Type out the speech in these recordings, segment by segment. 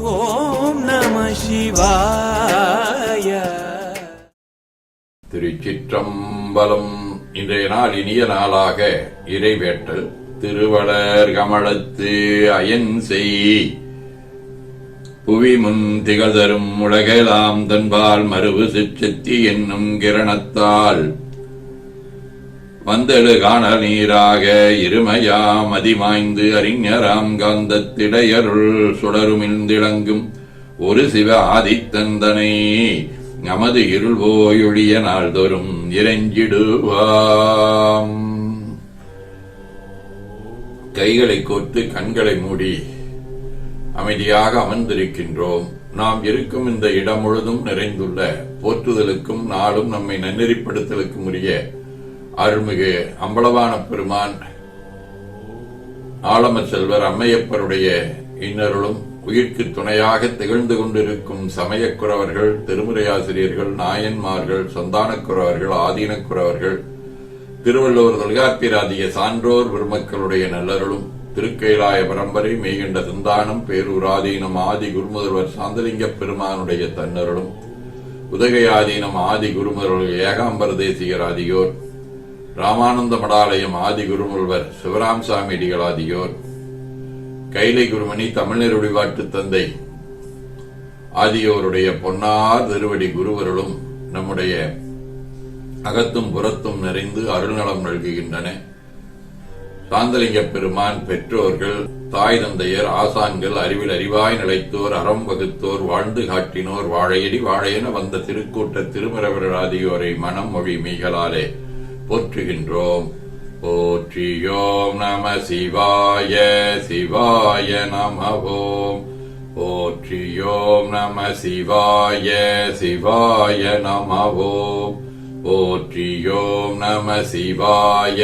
ஓம் நம சிவாய. திருச்சிற்றம்பலம். இன்றைய நாள் இனிய நாளாக இறைவேட்டல். திருவளர் கமலத்து அயன் செய். புவி முன் திகழ்தரும் உலகெலாம் தன்பால் மறுவு சிற்றத்தி என்னும் கிரணத்தால். வந்தெழு காண நீராக இருமையாம் அதிமாய்ந்து அறிஞராம் காந்தத்திடையருள் சுடருமிழ்ந்திளங்கும் ஒரு சிவ ஆதித்தந்தனை நமது இருள் போயொழிய நாள்தோறும் இறைஞ்சிடுவாம். கைகளை கோர்த்து கண்களை மூடி அமைதியாக அமர்ந்திருக்கின்றோம். நாம் இருக்கும் இந்த இடம் முழுதும் நிறைந்துள்ள போற்றுதலுக்கும் நாளும் நம்மை நன்னெறிப்படுத்தலுக்கும் உரிய அருள்மிகு அம்பலவான பெருமான் ஆலம செல்வர் அம்மையப்பருடைய இன்னருளும் உயிர்க்கு துணையாக திகழ்ந்து கொண்டிருக்கும் சமயக்குறவர்கள் திருமுறையாசிரியர்கள் நாயன்மார்கள் சந்தானக்குறவர்கள் ஆதீனக்குறவர்கள் திருவள்ளுவர் தொல்காப்பிராதிய சான்றோர் பெருமக்களுடைய நல்லருளும் திருக்கைலாய பரம்பரை மெய்கண்ட சந்தானம் பேரூராதீனம் ஆதி குருமுதல்வர் சாந்தலிங்க பெருமானுடைய தன்னருளும் உதகையாதீனம் ஆதி குருமுதல்வர் ஏகாம்பர தேசிகர் ஆதியோர் ராமானந்த மடாலயம் ஆதி குருமுல்வர் சிவராம் சாமி அடிகளாதியோர் கைலை குருமணி தமிழர் ஒளிவாட்டு தந்தை ஆதியோருடைய பொன்னார் திருவடி குருவருளும் நம்முடைய அகத்தும் புறத்தும் நிறைந்து அருள்நலம் நல்குகின்றன. சாந்தலிங்க பெருமான் பெற்றோர்கள் தாய் தந்தையர் ஆசான்கள் அறிவில் அறிவாய் நிலைத்தோர் அறம் வகுத்தோர் வாழ்ந்து காட்டினோர் வாழையடி வாழையென வந்த திருக்கூட்ட திருமறவர்கள் ஆதியோரை மனம் மொழி மெய்களாலே போற்றுகின்றோம். போற்றியோம் நம சிவாய சிவாய நமவோம் போற்றியோம் நம சிவாய சிவாய நமவோம் போற்றியோம் நம சிவாய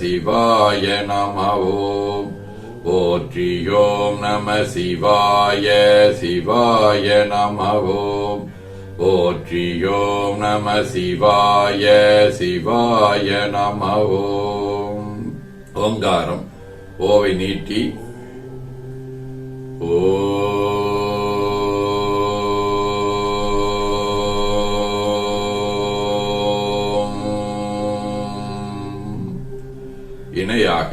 சிவாய நமவோம் போற்றியோம் நம சிவாய சிவாய நமவோம் போற்றியோம் நம சிவாய சிவாய நம ஓம் ஓங்காரம் ஓவை நீட்டி ஓ இணையாக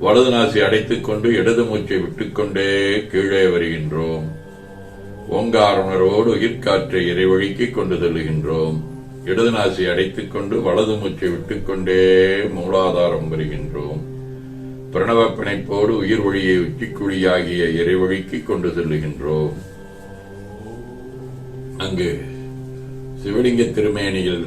வலது நாசி அடைத்துக் கொண்டு இடது மூச்சை விட்டுக்கொண்டே கீழே வருகின்றோம். ஓங்கார உணர்வோடு உயிர்காற்றை இறைவழிக்கிக் கொண்டு செல்கின்றோம் இடது நாசி அடைத்துக் கொண்டு வலது மூச்சை விட்டுக்கொண்டே மூலாதாரம் வருகின்றோம் பிரணவ பிணைப்போடு உயிர் ஒளியை உச்சிக்குழியாகிய இறைவழிக்கு கொண்டு செல்லுகின்றோம். அங்கு சிவலிங்க திருமேனியில்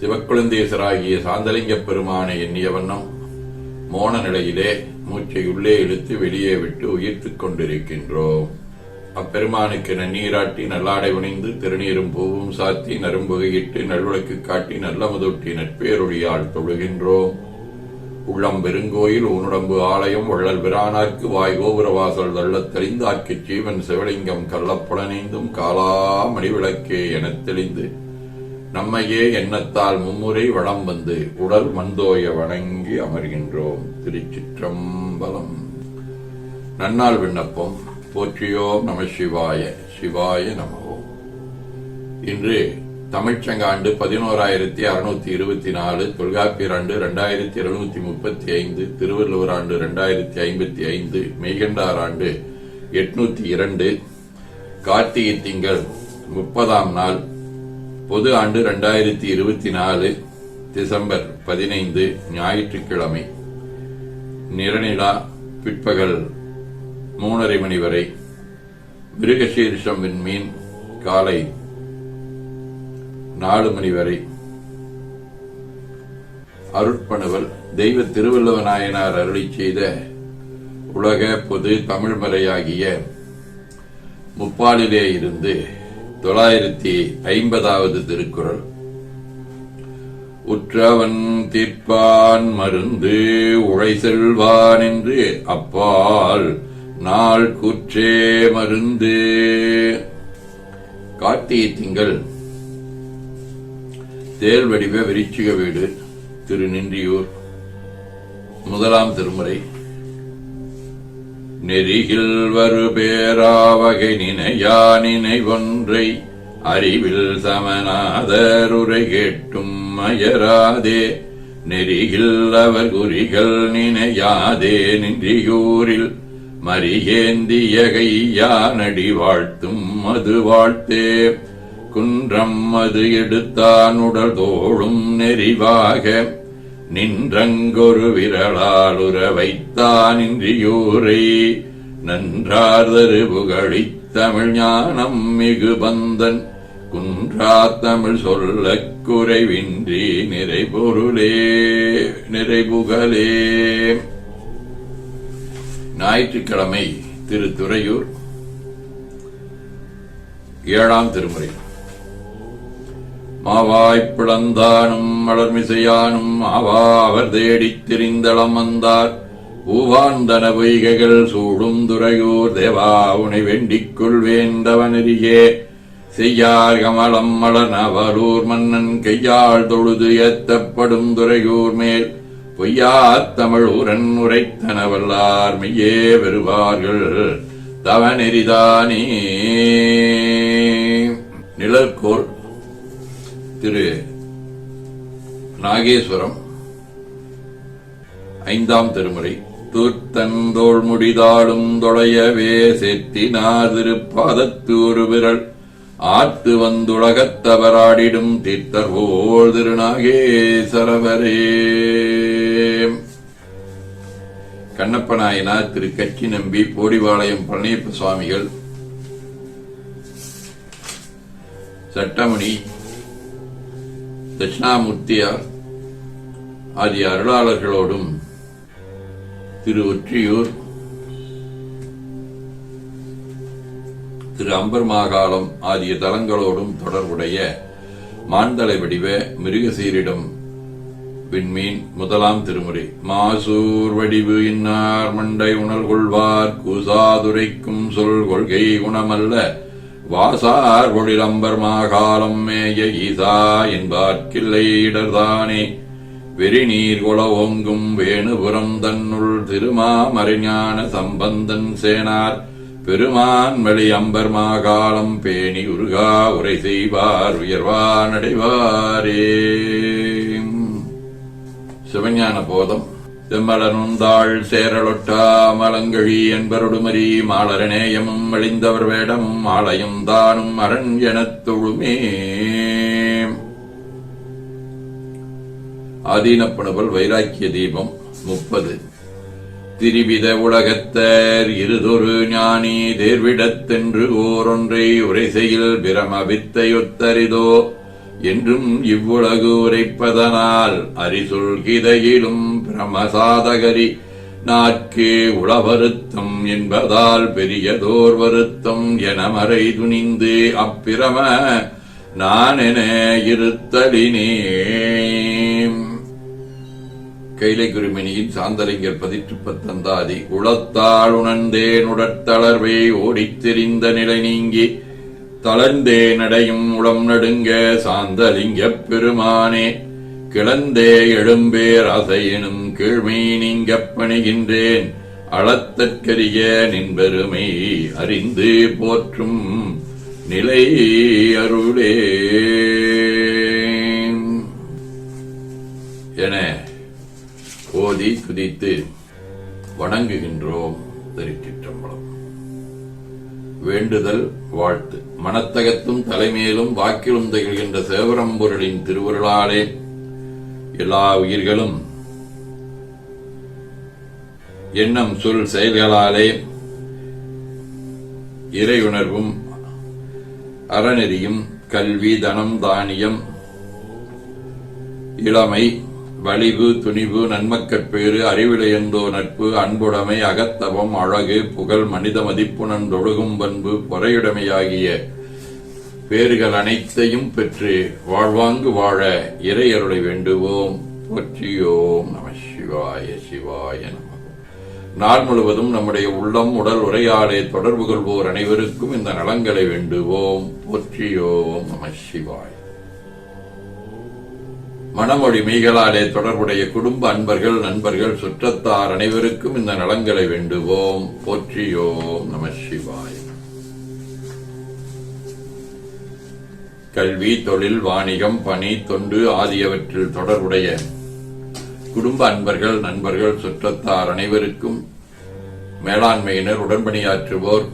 சிவக்குழந்தேசராகிய சாந்தலிங்க பெருமானை எண்ணிய வண்ணம் மோன நிலையிலே மூச்சை உள்ளே இழுத்து வெளியே விட்டு உயிர்த்துக் கொண்டிருக்கின்றோம். அப்பெருமானுக்கு நன்னீராட்டி நல்லாடை உணைந்து திருநீரும் பூவும் சாத்தி நரும்புகையிட்டு நல்விளக்கு காட்டி நல்ல முதொட்டி நட்பேருடையால் தொழுகின்றோம். உள்ளம் பெருங்கோயில் ஊனுடம்பு ஆலயம் வள்ளல் பிரானார்க்கு வாய் கோபுர வாசல் தள்ளத் தெளிந்தார்க்குச் ஜீவன் சிவலிங்கம் கள்ளப்புலனைந்தும் காலா மணிவிளக்கே எனத் தெளிந்து நம்மையே எண்ணத்தால் மும்முறை வளம் வந்து உடல் மந்தோய வணங்கி அமர்கின்றோம். திருச்சிற்றம்பலம். நன்னாள் விண்ணப்பம். போற்றியோம் நம சிவாய சிவாய நமகோ இன்று தமிழ்ச்சங்காண்டு பதினோராயிரத்தி அறுநூத்தி இருபத்தி நாலு தொல்காப்பியர் ஆண்டு இரண்டாயிரத்தி எழுநூத்தி முப்பத்தி ஐந்து திருவள்ளுவர் ஆண்டு இரண்டாயிரத்தி ஐம்பத்தி ஐந்து மெய்கண்டார் ஆண்டு எட்நூத்தி இரண்டு கார்த்திகை திங்கள் முப்பதாம் நாள் பொது ஆண்டு ரெண்டாயிரத்தி இருபத்தி நாலு டிசம்பர் பதினைந்து ஞாயிற்றுக்கிழமை. நிறநிலா பிற்பகல் மூணரை மணி வரை மிருகசீரிஷம் விண்மீன் காலை நாலு மணி வரை. அருட்பணுவல் தெய்வ திருவள்ளுவ நாயனார் அருளி செய்த உலக பொது தமிழ்மறையாகிய முப்பாலிலே இருந்து தொள்ளாயிரத்தி ஐம்பதாவது திருக்குறள். உற்றவன் தீர்ப்பான் மருந்து உழை செல்வான் என்று அப்பால் நாள் கூற்றே மருந்து. கார்த்திகை திங்கள். தேல் வடிவ விருச்சிக வீடு திரு நின்றியூர் முதலாம் திருமுறை. நெறியில் வரு பேராவகை நினையா நினைவொன்றை அறிவில் சமநாதருரை கேட்டும் அயராதே. நெறியில் அவர் குறிகள் நினையாதே நின்றியூரில் மரியேந்திய கையானடி வாழ்த்தும் அது வாழ்த்தே. குன்றம் அது எடுத்தான் உடல் தோளும் நெறிவாக நின்றங்கொரு விரலால் உற வைத்தான் இன்றியூரை நன்றார்தரு தமிழ் ஞானம் மிகு பந்தன். குன்றா தமிழ் சொல்ல குறைவின்றி நிறைபொருளே நிறைபுகழே. ஞாயிற்றுக்கிழமை திரு துறையூர் ஏழாம் திருமுறை. மாவாய்ப் பிளந்தானும் மலர்மிசையானும் ஆவா அவர் தேடித் திரிந்தளம் வந்தார். பூவாந்தன பொய்கைகள் சூடும் துறையூர் தேவா உனை வேண்டிக் கொள்வேந்தவனரியே செய்யார் கமலம் மலர் மன்னன் கையால் தொழுது ஏத்தப்படும் துறையூர் மேல். பொய்யாத் தமிழ் உரன் உரைத்தனவல்லார் மெய்யே பெறுவார்கள் தவநெறிதானே நிழற்கோள் திரு நாகேஸ்வரம். ஐந்தாம் திருமுறை. தூர்த்தந்தோள் முடிதாளும் தொழையவே செத்தினார் திருப்பாதத்து ஒரு விரல். ஆத்து வந்துலகத்தவராடிடும் தீர்த்தர் போல் திருநாகேசரவரே கண்ணப்ப நாயனார் திரு கச்சி நம்பி போடிவாளையம் பழனியப்ப சுவாமிகள். சட்டமணி தட்சிணாமூர்த்தியார் ஆகிய அருளாளர்களோடும் திரு ஒற்றியூர் திரு அம்பர் மாகாளம் ஆகிய தலங்களோடும் தொடர்புடைய மாந்தலை வடிவ மிருகசீரிடம் விண்மீன் முதலாம் திருமுறை. மாசூர் வடிவு இன்னார் மண்டை உணர்கொள்வார் கூசாதுரைக்கும் சொல் கொள்கை குணமல்ல. வாசார் பொழிலம்பர் மாகாலம் மேய ஈசா என்பார்க்கில்லை இடர்தானே. வெறிநீர் குல ஓங்கும் வேணுபுரம் தன்னுள் திருமாமறிஞான சம்பந்தன் சேனார். பெருமான் வழி அம்பர் மாகாலம் பேணி உருகா உரை செய்வார் உயர்வா நடைவாரே. சிவஞான போதம் செம்மலனுந்தாள் சேரலொட்டா மலங்கழி என்பருடுமரி மாலரநேயமும் அழிந்தவர் வேடமும் ஆலயம் தானும் அரண் எனத் தொழுமே. அதீனப்பணுவல் வைராக்கிய தீபம் முப்பது. திரிவித உலகத்தர் இருதொரு ஞானி தேர்விடத்தென்று ஓரொன்றை உரைசையில் பிரம வித்தையொத்தரிதோ என்றும் இவ்வுலகு உரைப்பதனால் அரிசுல் கிதையிலும் பிரமசாதகரி நாட்கு உளவருத்தம் என்பதால் பெரியதோர் வருத்தம் என மறை துணிந்து அப்பிரம நான் என இருத்தலினே கைலை குருமினியின் சாந்தலிங்கர் பதிற்று பத்தந்தாதி உளத்தால் உணர்ந்தேன் உடற்தளர்வை ஓடித் தெரிந்த நிலை நீங்கி தளர்ந்தே நடையும் உளம் நடுங்க சாந்தலிங்கப் பெருமானே. கிளந்தே எழும்பேர் அசையினும் கீழ்மை நீங்கப் பணிகின்றேன் அளத்தற்கரிய நின்பெருமை அறிந்து போற்றும் நிலை அருளே. என ஓதி துதித்து வணங்குகின்றோம் திருச்சிற்றம்பலம். வேண்டுதல் வாழ்த்து. மனத்தகத்தும் தலைமேலும் வாக்கிலும் திகழ்கின்ற சேவரம்பொருளின் திருவருளாலே எல்லா உயிர்களும். எண்ணம் சொல் செயல்களாலே இறையுணர்வும் அறநெறியும் கல்வி தனம் தானியம் இளமை வலிவு துணிவு நன்மக்கட்பேறு அறிவிலையந்தோ நட்பு அன்புடைமை அகத்தவம் அழகு புகழ் மனித மதிப்புணர்ந்தொழுகும் பண்பு பொறையுடைமையாகிய பேறுகள் அனைத்தையும் பெற்று வாழ்வாங்கு வாழ இறையருளை வேண்டுவோம். போற்றியோம் நம சிவாய சிவாய நம. நாள் முழுவதும் நம்முடைய உள்ளம் உடல் உரையாடே தொடர்பு கொள்வோர் அனைவருக்கும் இந்த நலங்களை வேண்டுவோம். போற்றியோம் நம சிவாய. மனமொழி மீகளாலே தொடர்புடைய குடும்ப அன்பர்கள் நண்பர்கள் சுற்றத்தார் அனைவருக்கும் இந்த நலங்களை வேண்டுவோம். போற்றியோம் நம சிவாய். கல்வி தொழில் வாணிகம் பணி தொண்டு ஆகியவற்றில் தொடர்புடைய குடும்ப அன்பர்கள் நண்பர்கள் சுற்றத்தார் அனைவருக்கும் மேலாண்மையினர் உடன்பணியாற்றுவோர்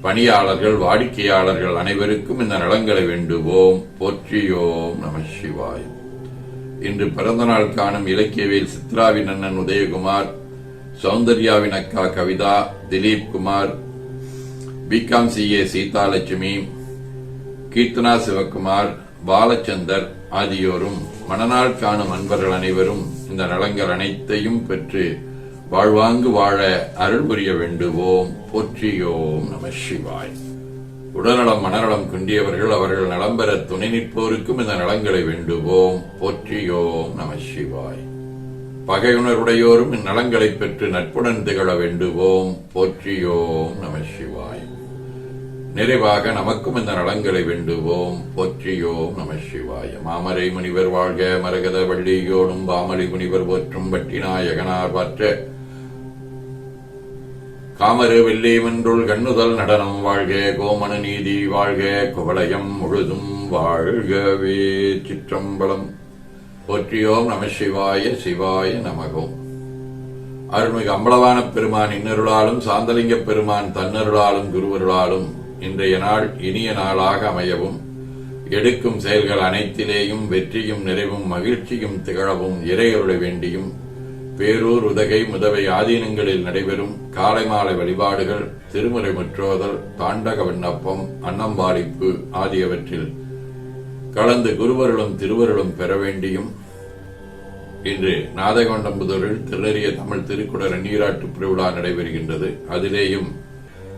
பணியாளர்கள் வாடிக்கையாளர்கள் அனைவருக்கும் இந்த நலங்களை வேண்டுவோம். போற்றியோம் நம சிவாய். இன்று பிறந்தநாள் காணும் இலக்கியவேல் சித்ராவின் அண்ணன் உதயகுமார் சௌந்தர்யாவின் அக்கா Kavitha Dileep Kumar B Com CA Seethalakshmi Keerthana Sivakumar Balachander ஆகியோரும் மனநாள் காணும் அன்பர்கள் அனைவரும் இந்த நலங்கள் அனைத்தையும் பெற்று வாழ்வாங்கு வாழ அருள் புரிய வேண்டுவோம். போற்றியோம் நம சிவாய். உடல்நலம் மனநலம் குன்றியவர்கள் அவர்கள் நலம் பெற துணை நிற்போருக்கும் இந்த நலங்களை வேண்டுவோம். போற்றியோம் நம சிவாய். பகையுணர்வுடையோரும் இந்நலங்களை பெற்று நட்புடன் திகழ வேண்டுவோம். போற்றியோம் நம சிவாய். நிறைவாக நமக்கும் இந்த நலங்களை வேண்டுவோம். போற்றியோம் நம சிவாய. மாமரை முனிவர் வாழ்க மரகத வள்ளியோடும் பாமலை முனிவர் போற்றும் வட்டிநாயகனார் பற்ற காமரு வெள்ளிமன்றுள் கண்ணுதல் நடனம் வாழ்க கோமணு நீதி வாழ்க குவளையம் முழுதும் வாழ்கவே சிற்றம்பலம். போற்றியோம் நம சிவாய சிவாய நமகோம் அருள்மிகு அம்பலவான பெருமான் இன்னருளாலும் சாந்தலிங்க பெருமான் தன்னருளாலும் குருவருளாலும் இன்றைய நாள் இனிய நாளாக அமையவும் எடுக்கும் செயல்கள் அனைத்திலேயும் வெற்றியும் நிறைவும் மகிழ்ச்சியும் திகழவும் இறையருளை வேண்டியும் பேரூர் உதகை முதவை ஆதீனங்களில் நடைபெறும் காலை மாலை வழிபாடுகள் திருமுறை முற்றோதல் தாண்டக விண்ணப்பம் அன்னம்பாடிப்பு ஆகியவற்றில் கலந்து குருவருளும் திருவருளும் பெற வேண்டியும் இன்று நாதகொண்டம்புதூரில் திருநெறிய தமிழ் திருக்குடர் நீராட்டு திருவிழா நடைபெறுகின்றது. அதிலேயும்